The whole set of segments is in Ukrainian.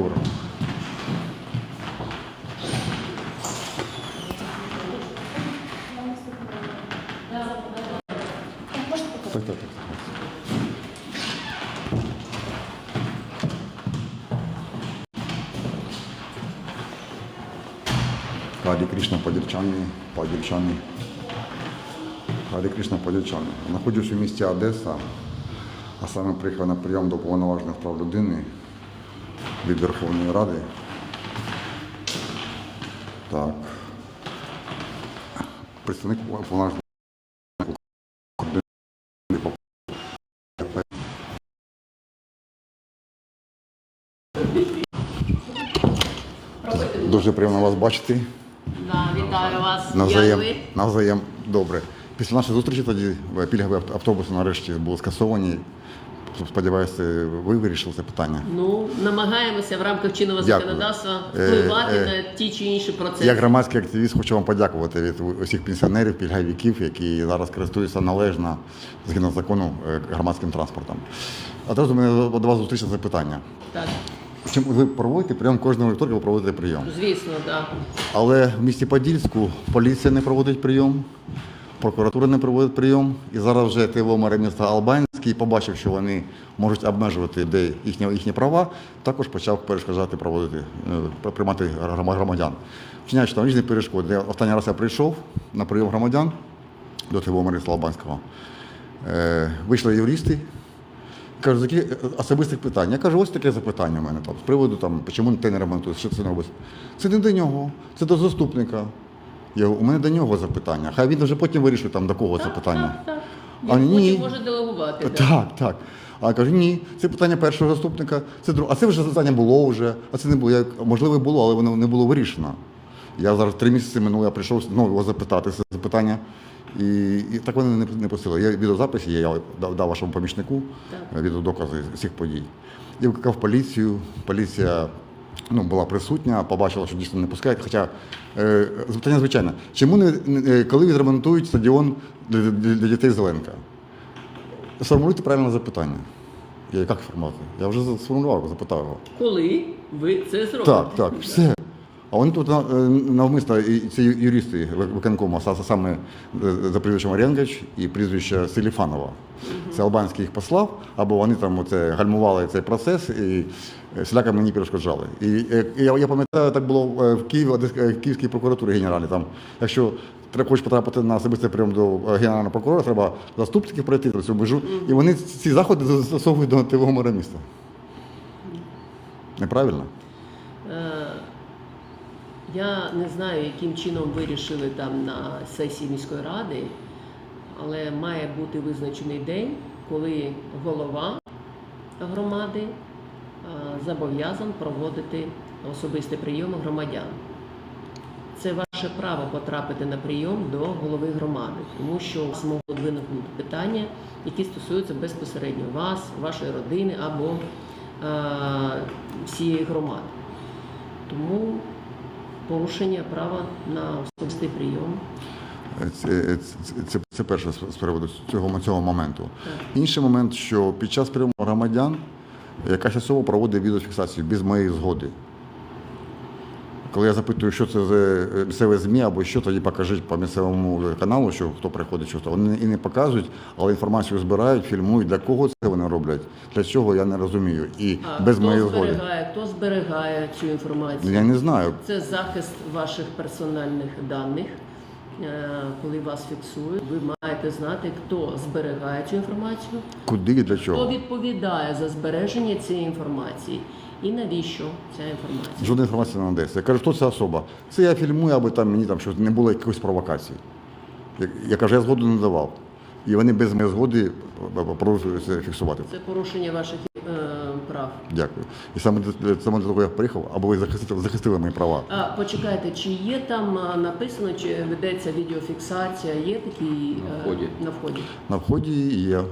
Так. Раді Кришна Подільчани, Подільчани. Раді Кришна Подільчани. Знаходжусь у місті Одеса, а саме приїхав на прийом до повноважених прав людини від Верховної Ради. Так. Представник повноважених Дуже приємно вас бачити. Да, вітаю вас. Навзаєм, навзаєм добре. Після нашої зустрічі тоді е, пільгові автобуси нарешті були скасовані. Сподіваюся, ви вирішили це питання. Ну, намагаємося в рамках чинного Дякую. законодавства Е, впливати е, на ті чи інші процеси. Як громадський активіст хочу вам подякувати від усіх пенсіонерів, пільговиків, які зараз користуються належно згідно закону е, громадським транспортом. Одразу мене до вас зустрічне запитання. Так, Чим ви проводите прийом кожного вівторка, ви проводите прийом. звісно, так. Але в місті Подільську поліція не проводить прийом, прокуратура не проводить прийом. І зараз вже ТВО мера міста Албанський побачив, що вони можуть обмежувати де їхні, їхні права, також почав перешкоджати проводити, е, приймати громадян. Вчиняючи там різні перешкоди. Останній раз я прийшов на прийом громадян до ТВО мера Албанського. Е, Вийшли юристи, Кажу, які особистих питань. Я кажу, ось таке запитання у мене там з приводу там, чому ти не ремонтуєш, що це не робиш. Це не до нього, це до заступника. Я говорю, у мене до нього запитання. Хай він вже потім вирішує там до кого це питання. Так, так. А Він ні. потім може делегувати. да. Так, так. А я кажу, ні, це питання першого заступника, це друге. А це вже запитання було вже, а це не було. Я, можливо, і було, але воно не було вирішено. Я зараз три місяці минуло, я прийшов знову його запитати це запитання. І, і так вони не, не пустили. Я відеозапис, є, я дав, дав вашому помічнику Так. відеодокази всіх подій. Я викликав поліцію, поліція ну, була присутня, побачила, що дійсно не пускають. Хоча е, запитання звичайне, чому не, не- коли відремонтують стадіон для, для, для дітей Зеленка? Сформулюйте правильне запитання. Я як формувати? Я вже сформулював, запитав його. Коли ви це зробите? Так, так, все. А вони тут е, навмисно, і ці юристи виконкому, а саме е, за прізвищем Оренгач і прізвище Селіфанова. Це Албанський їх послав, або вони там оце, гальмували цей процес і е, мені перешкоджали. І е, я, я пам'ятаю, так було е, в Києві, в Київській прокуратурі генералі. Там, якщо треба хочеш потрапити на особистий прийом до генерального прокурора, треба заступників пройти цю межу. І вони ці заходи застосовують до ТВ мера міста. Неправильно? Я не знаю, яким чином вирішили там на сесії міської ради, але має бути визначений день, коли голова громади зобов'язан проводити особистий прийом громадян. Це ваше право потрапити на прийом до голови громади, тому що у вас можуть виникнути питання, які стосуються безпосередньо вас, вашої родини або е, всієї громади. Тому порушення права на особистий прийом. Це, це, це, це перше з приводу цього, цього моменту. Інший момент, що під час прийому громадян якась особа проводить відеофіксацію без моєї згоди. Коли я запитую, що це за е, місцеве ЗМІ або що, тоді покажіть по місцевому каналу, що хто приходить, що хто. Вони і не показують, але інформацію збирають, фільмують. Для кого це вони роблять? Для чого я не розумію. І А без хто моєї згоди. зберігає, хто зберігає цю інформацію? Я не знаю. Це захист ваших персональних даних. Е, Коли вас фіксують, ви маєте знати, хто зберігає цю інформацію, Куди і для хто відповідає за збереження цієї інформації і навіщо ця інформація. Жодної інформації не надається. Я кажу, хто ця особа? Це я фільмую, аби там мені там щось не було якихось провокацій. Я, я кажу, я згоду не давав. І вони без моєї згоди продовжують це фіксувати. Це порушення ваших е, прав. Дякую. І саме для, саме для того я приїхав, аби ви захистили, захистили мої права. А почекайте, чи є там написано, чи ведеться відеофіксація? Є такі На вході. Е, на вході? На вході є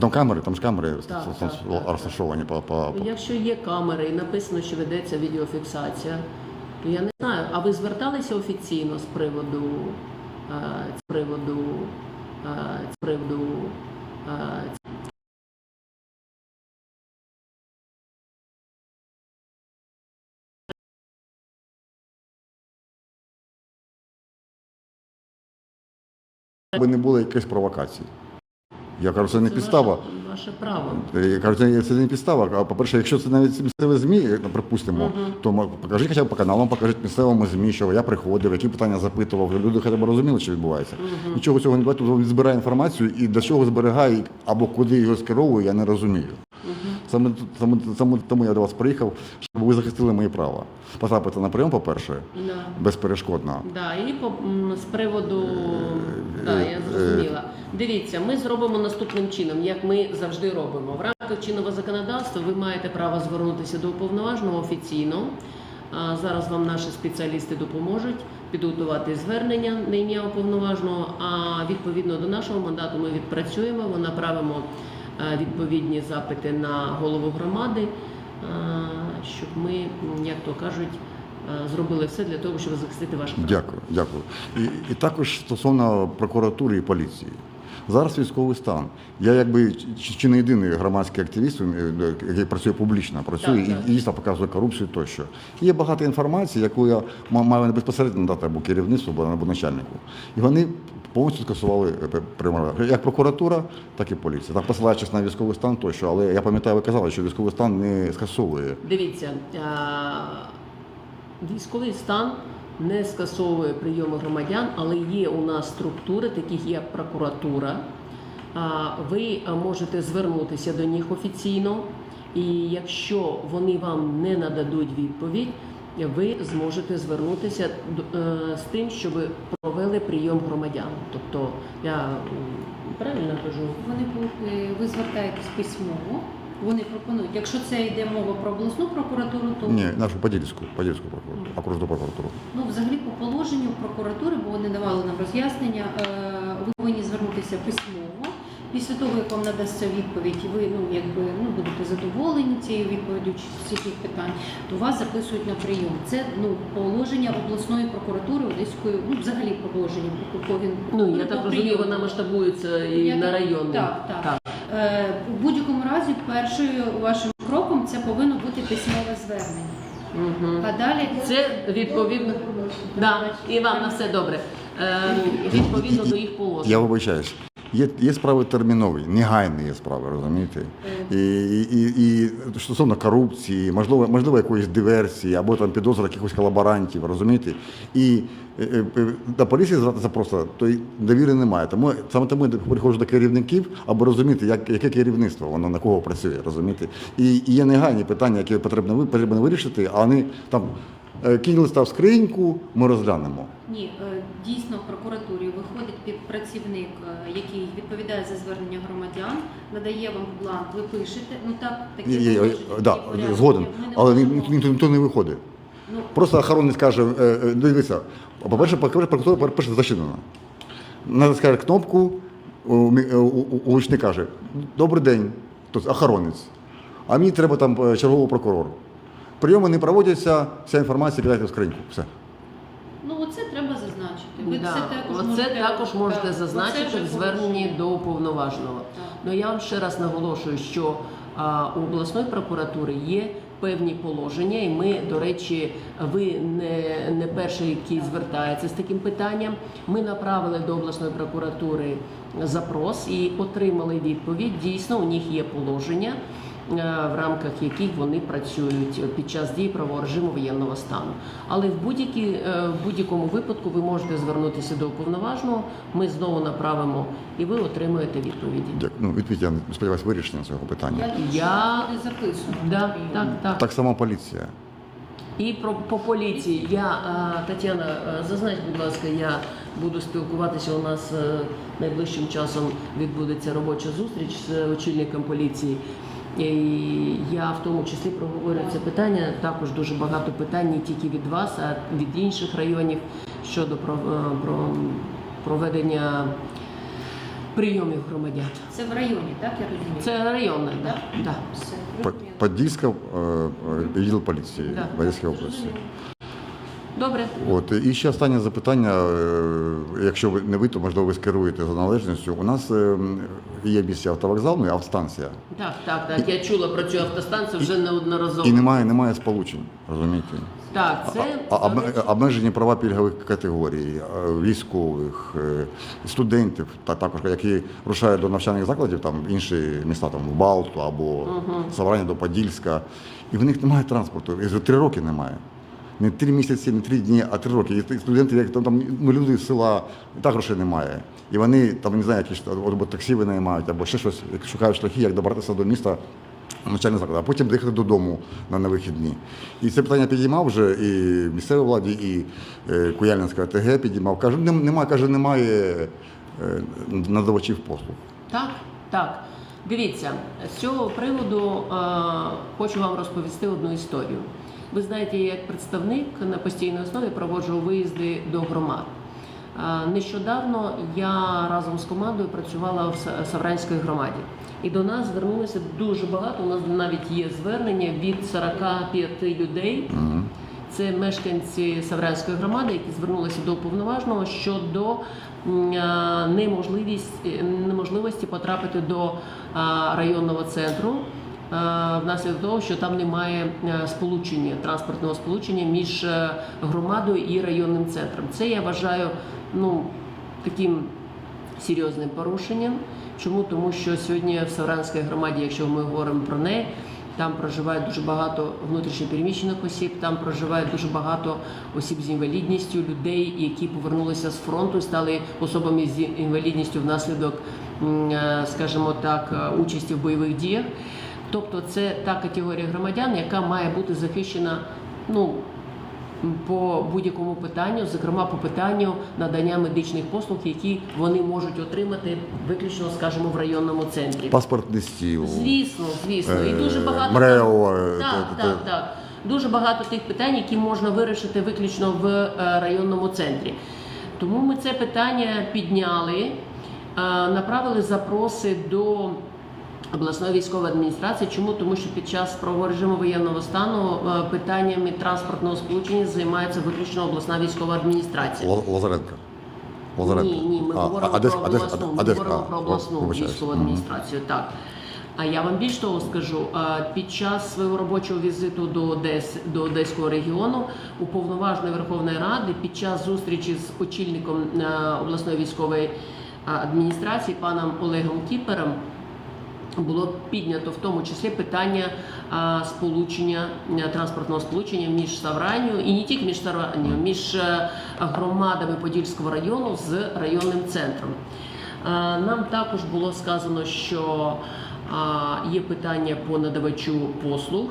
там камери, там ж камери Так, там так, так, розташовані по, по, по Якщо є камери і написано, що ведеться відеофіксація, то я не знаю. А ви зверталися офіційно з приводу е, з приводу е, з приводу аби не було якихось провокацій. Я кажу, це не Це підстава. Ваше, ваше право. Я кажу, це, це не підстава. А по-перше, якщо це навіть місцеве ЗМІ, ну, припустимо, то м- покажіть хоча б по каналам, покажіть місцевому ЗМІ, що я приходив, які питання запитував. Люди хоча б розуміли, що відбувається. Нічого цього не буває, тут він збирає інформацію і до чого зберігає, або куди його скеровує, я не розумію. Саме, саме, саме тому я до вас приїхав, щоб ви захистили мої права. Потрапити на прийом, по-перше, Да. безперешкодно. Да, і по, з приводу, да, я е, зрозуміла. Дивіться, ми зробимо наступним чином, як ми завжди робимо. В рамках чинного законодавства ви маєте право звернутися до уповноваженого офіційно. Зараз вам наші спеціалісти допоможуть підготувати звернення на ім'я уповноваженого. А відповідно до нашого мандату ми відпрацюємо, ми направимо е, відповідні запити на голову громади, е, щоб ми, як то кажуть, е, зробили все для того, щоб захистити ваш права. Дякую, дякую. І, і також стосовно прокуратури і поліції. Зараз військовий стан. Я якби чи, не єдиний громадський активіст, е, який працює публічно, працює Так, і, дійсно показує корупцію тощо. Є багато інформації, яку я ма- маю безпосередньо надати або керівництву, або, начальнику. І вони повністю скасували е, як прокуратура, так і поліція. Так посилаючись на військовий стан тощо. Але я пам'ятаю, ви казали, що військовий стан не скасовує. Дивіться, а, військовий стан не скасовує прийоми громадян, але є у нас структури, таких як прокуратура. Ви можете звернутися до них офіційно, і якщо вони вам не нададуть відповідь, ви зможете звернутися е, з тим, щоб провели прийом громадян. Тобто я правильно кажу? Вони е, ви звертаєтесь письмово. Вони пропонують, якщо це йде мова про обласну прокуратуру, то Ні, нашу подільську, подільську прокуратуру, окружну прокуратуру. ну взагалі по положенню прокуратури, бо вони давали нам роз'яснення. е, Ви повинні звернутися письмово. Після того, як вам надасться відповідь, і ви ну якби ну будете задоволені цією відповіддю чи яких питань, то вас записують на прийом. Це ну положення обласної прокуратури Одеської, ну взагалі положення по Ну я так розумію, вона масштабується і Я на так- так, так. Е, У будь-якому разі, першою вашим кроком це повинно бути письмове звернення. Угу. А далі Це відповідно да, і вам на все добре. Е, відповідно до їх положень. Я вибачаюсь. Є, є справи термінові, негайні є справи, розумієте? І, і, і, стосовно корупції, можливо, можливо, якоїсь диверсії або там підозр якихось колаборантів, розумієте? І до поліції звертатися просто то довіри немає. Тому саме тому я приходжу до керівників, аби розуміти, як, яке керівництво воно на кого працює, розумієте? І, і є негайні питання, які потрібно, потрібно вирішити, а вони там е, кинь листа в скриньку, ми розглянемо. Ні, е, дійсно в прокуратурі виходить під працівник, е, який відповідає за звернення громадян, надає вам бланк, ви пишете. Ну так, такі Є- є- положення, да, порядки. згоден, але ні- ніхто, ніхто, не виходить. Ну, Просто охоронець каже, е, дивіться, прокуратура перше зачинена. Натискає кнопку, у, мі- у, у, у учник каже, добрий день, тобто охоронець. А мені треба там чергового прокурора. Прийоми не проводяться, вся інформація кидайте в скриньку. Все. ну оце треба зазначити. Ви Да. це також Оце можете, також можете зазначити в зверненні до уповноваженого. Ну я вам ще раз наголошую, що а, у обласної прокуратури є певні положення, і ми, до речі, ви не, не перший, який звертається з таким питанням. Ми направили до обласної прокуратури запрос і отримали відповідь. Дійсно, у них є положення. е, В рамках яких вони працюють під час дії правового режиму воєнного стану, але в будь-які е, в будь-якому випадку ви можете звернутися до уповноваженого. Ми знову направимо і ви отримаєте відповіді. Дякую. Ну, відповідь, я сподіваюся, вирішення цього питання. Я буде записано. Да, так, так. Так само поліція. І про по поліції. Я е, Тетяна, е, зазнач, будь ласка, я буду спілкуватися. У нас е, найближчим часом відбудеться робоча зустріч з очільником поліції. І я в тому числі проговорю це питання. Також дуже багато питань не тільки від вас, а від інших районів щодо про, е, про проведення прийомів громадян. Це в районі, так я розумію? Це районне, так. Да, да. Подільська е, відділ поліції Да. в Одеській області. Добре. От і ще останнє запитання. е, Якщо ви не ви, то можливо ви скеруєте за належністю. У нас е, є місце автовокзал, ну і автостанція. Так, так, так. Я чула про цю автостанцію вже неодноразово. І немає, немає сполучень, розумієте? Так, це А- а- обмежені права пільгових категорій, е, військових, студентів, та також які рушають до навчальних закладів, там в інші міста, там в Балту або Саврані до Подільська, і в них немає транспорту. І вже три роки немає. Не три місяці, не три дні, а три роки. І студенти, як там, там ну, люди з села, і так грошей немає. І вони там не знаю, якісь або таксі винаймають, або ще щось, як шукають шляхи, як добратися до міста навчальний заклад, а потім доїхати додому на, на вихідні. І це питання підіймав вже і місцевій владі, і е, Куяльницька ТГ підіймав. Каже, немає, каже, немає е, надавачів послуг. Так, так. Дивіться, з цього приводу е, хочу вам розповісти одну історію. Ви знаєте, я як представник на постійній основі проводжу виїзди до громад. Нещодавно я разом з командою працювала в Са- Савранській громаді, і до нас звернулося дуже багато. У нас навіть є звернення від 45 людей. Це мешканці Савранської громади, які звернулися до уповноваженого щодо неможливості потрапити до районного центру. А, Внаслідок того, що там немає е, сполучення, транспортного сполучення між е, громадою і районним центром. Це я вважаю ну, таким серйозним порушенням. Чому? Тому що сьогодні в Савранській громаді, якщо ми говоримо про неї, там проживає дуже багато внутрішньопереміщених осіб, там проживає дуже багато осіб з інвалідністю, людей, які повернулися з фронту, стали особами з інвалідністю внаслідок, е, скажімо так, е, участі в бойових діях. Тобто це та категорія громадян, яка має бути захищена ну, по будь-якому питанню, зокрема по питанню надання медичних послуг, які вони можуть отримати виключно, скажімо, в районному центрі. Паспортний стіл, Звісно, звісно, і Е, дуже багато МРЕО, е, так, так, так. Дуже багато тих питань, які можна вирішити виключно в е, районному центрі. Тому ми це питання підняли, е, направили запроси до обласної військової адміністрації. Чому? Тому що під час правового режиму воєнного стану е, питаннями транспортного сполучення займається виключно обласна військова адміністрація. Л- Лазаренка. Лазаренка. Ні, ні, ми А, говоримо а, про Одес- обласну, ми Одес- говоримо а, про обласну вибачаюсь. військову Мгм. адміністрацію. Так. А я вам більш того скажу, під час свого робочого візиту до Одес, до Одеського регіону уповноваженої Верховної Ради під час зустрічі з очільником е, обласної військової адміністрації паном Олегом Кіпером було піднято в тому числі питання сполучення е, транспортного сполучення між Савранню і не тільки між Савранню, між е, громадами Подільського району з районним центром. Нам також було сказано, що є питання по надавачу послуг.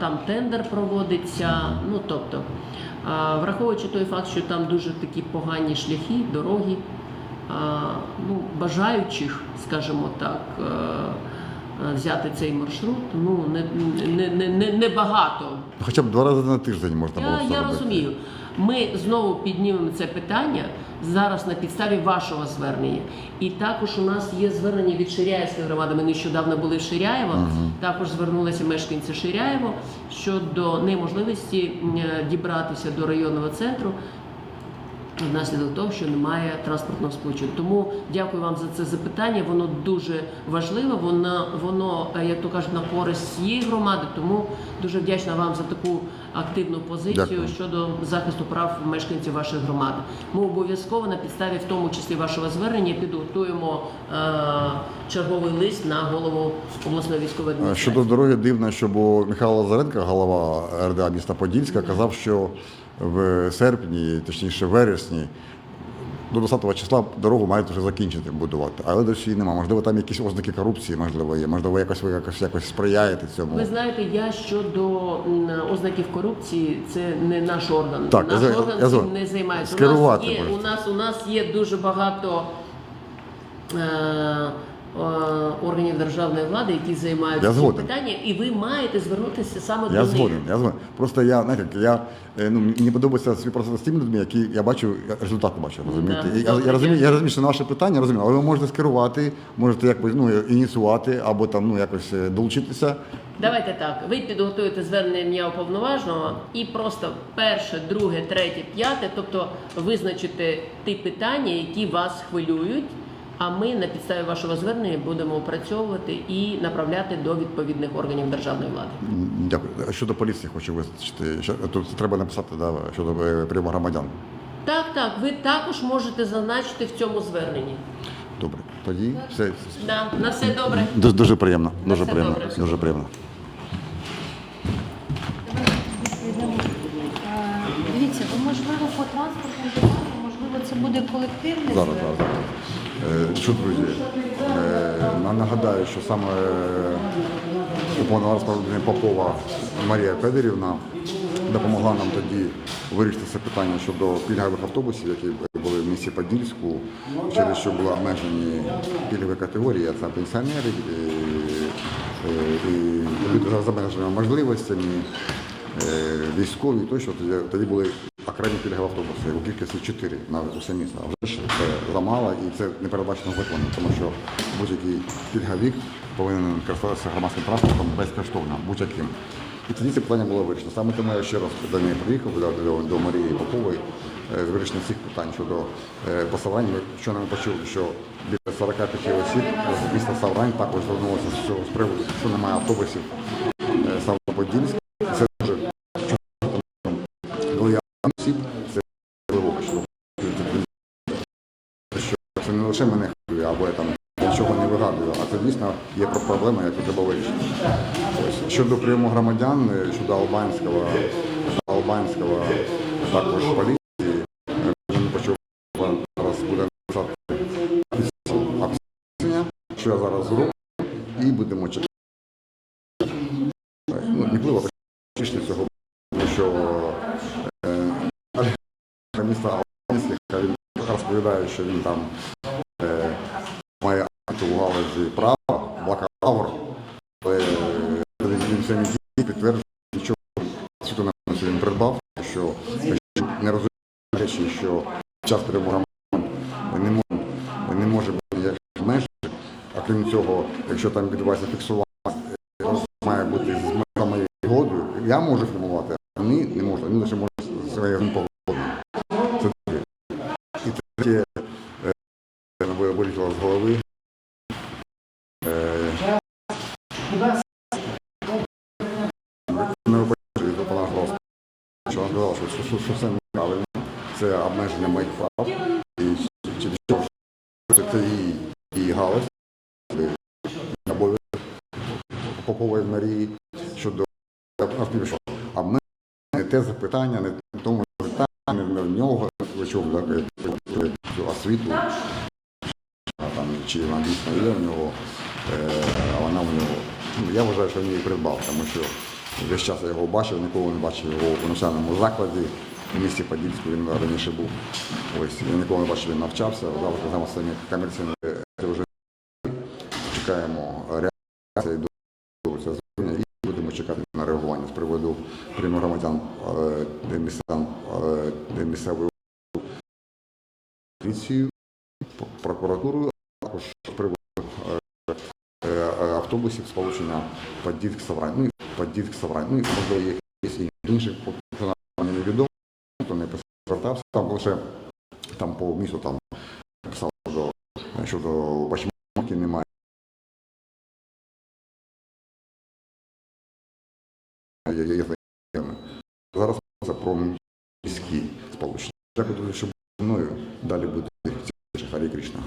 Там тендер проводиться. Ну тобто, враховуючи той факт, що там дуже такі погані шляхи, дороги, ну, бажаючих, скажімо так, е, е, взяти цей маршрут, ну не, не, не, не, не багато. Хоча б два рази на тиждень можна було Я, я розумію. Ми знову піднімемо це питання зараз на підставі вашого звернення. І також у нас є звернення від Ширяївської громади. Ми нещодавно були в Ширяєво. Також звернулися мешканці Ширяєво щодо неможливості е, дібратися до районного центру. Внаслідок того, що немає транспортного сполучення. Тому дякую вам за це запитання. Воно дуже важливе. Воно, воно е, як то кажуть, на користь цієї громади. Тому дуже вдячна вам за таку активну позицію Дякую. щодо захисту прав мешканців вашої громади. Ми обов'язково на підставі, в тому числі вашого звернення, підготуємо е, черговий лист на голову обласної військової Е, адміністрації. Щодо дороги дивно, що бо Михайло Лазаренко, голова РДА міста Подільська, казав, що в серпні, точніше в вересні, до 10 числа дорогу мають вже закінчити будувати. Але досі немає. Можливо, там якісь ознаки корупції, можливо, є. Можливо, якось ви якось, якось сприяєте цьому. Ви знаєте, я щодо ознаків корупції, це не наш орган. Так, наш я орган я цим за- не займається. У нас, є, у нас у нас є дуже багато е, органів державної влади, які займаються Я цим питанням, і ви маєте звернутися саме до Я них. згоден, я згоден. Просто я, знаєте, я, е, ну, мені подобається співпрацювати з тими людьми, які я бачу, я результати бачу, розумієте? Да, я, я, розумію, я розумію, що на ваше питання розумію, але ви можете скерувати, можете якось ну, ініціювати або там ну, якось е, долучитися. Давайте так. Ви підготуєте звернення ім'я уповноваженого і просто перше, друге, третє, п'яте, тобто визначите ті питання, які вас хвилюють. А ми на підставі вашого звернення будемо опрацьовувати і направляти до відповідних органів державної влади. Дякую. А Щодо поліції хочу визначити. Що- Тут треба написати да, щодо е, прийому громадян. Так, так, ви також можете зазначити в цьому зверненні. Добре. Тоді все. Да, на все добре. Дуже, дуже приємно. На Дуже приємно. добре. Дуже приємно. Дивіться, можливо по транспортному можливо, це буде колективне Зараз, зараз. Е, Що, друзі, е, нагадаю, що саме уповноважена справління Попова Марія Федорівна допомогла нам тоді вирішити це питання щодо пільгових автобусів, які були в місті Подільську, через що були обмежені пільгові категорії, це пенсіонери, і, люди з обмеженими можливостями, е, військові тощо. Тоді були окремі пільгові автобуси у кількості 4 на усе місто. А вже ж це замало і це не передбачено законом, тому що будь-який пільговік повинен користуватися громадським транспортом безкоштовно, будь-яким. І тоді це питання було вирішено. Саме тому я ще раз до неї приїхав до, до, до Марії Попової е, з вирішення цих питань щодо е, посилань. Ми щойно ми почули, що біля 45 осіб з міста Саврань також звернулося з цього з приводу, що немає автобусів е, Щодо прийому громадян, е, щодо албанського, албанського також поліції, е, не почув, зараз буде написати обстеження, що я зараз зроблю, і будемо чекати. Ну, можливо, точніше цього, тому що е, міста Албанських, він розповідає, що він там е, має акти у галузі права, бакалавр, е, він це підтверджують, що світу на сьогодні придбав, що не розуміє речі, що час перемога не може, не може бути ніяких межі. а крім цього, якщо там відбувається фіксування, е, має бути з моєю згодою, я можу фільмувати, а вони не можуть, вони лише можуть своєю погодою. Це друге. І третє, е, ви- вилетіло з голови. Е, Не вибачте, що пана Гроз, що вона сказала, що, що, що все неправильно, це обмеження моїх прав, і через що це, її, галузь, обов'язок Попової Марії щодо що, а в мене не те запитання, не тому запитання, не в нього, що, освіту, там, чи вона є в нього, е, а вона в нього. Ну, я вважаю, що він її придбав, тому що весь час я його бачив, ніколи не бачив його у навчальному закладі. В місті Подільську він раніше був. Ось я ніколи не бачив, він навчався, займався своїми комерційними вже чекаємо реакції до цього звернення і будемо чекати на реагування з приводу прийому громадян е, поліцією, прокуратурою, а також з приводу е, е, автобусів сполучення Подільськ Саврань. Ну Подільськ Саврань. Ну і можливо якісь інші поки що нам невідомо, хто не звертався. Там лише там по місту там писали, що щодо бачмаки немає. Зараз це про міські сполучення. Дякую, друзі, що мною. Далі буде Харі Кришна.